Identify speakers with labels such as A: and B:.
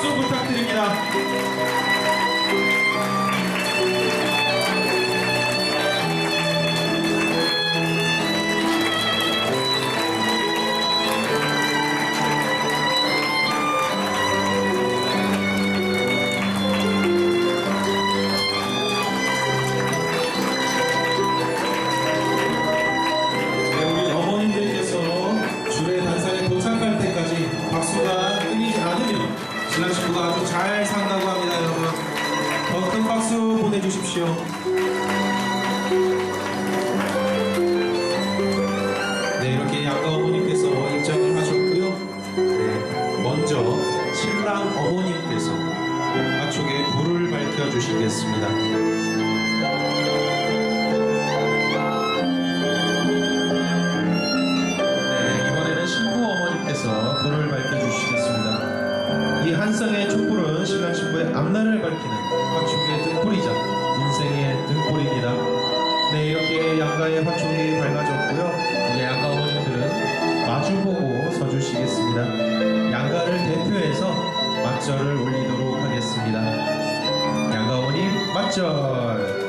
A: 박수 부탁드립니다. 신랑 신부가 아주 잘 산다고 합니다, 여러분. 더 큰 박수 보내주십시오. 네, 이렇게 양가 어머님께서 입장을 하셨고요. 네, 먼저 신랑 어머님께서 앞쪽에 불을 밝혀주시겠습니다. 한쌍의 촛불은 신랑 신부의 앞날을 밝히는 화촉의 등불이자 인생의 등불입니다. 네, 이렇게 양가의 화촉이 밝아졌고요. 이제 양가 어머님들은 마주보고 서주시겠습니다. 양가를 대표해서 맞절을 올리도록 하겠습니다. 양가 어머님 맞절.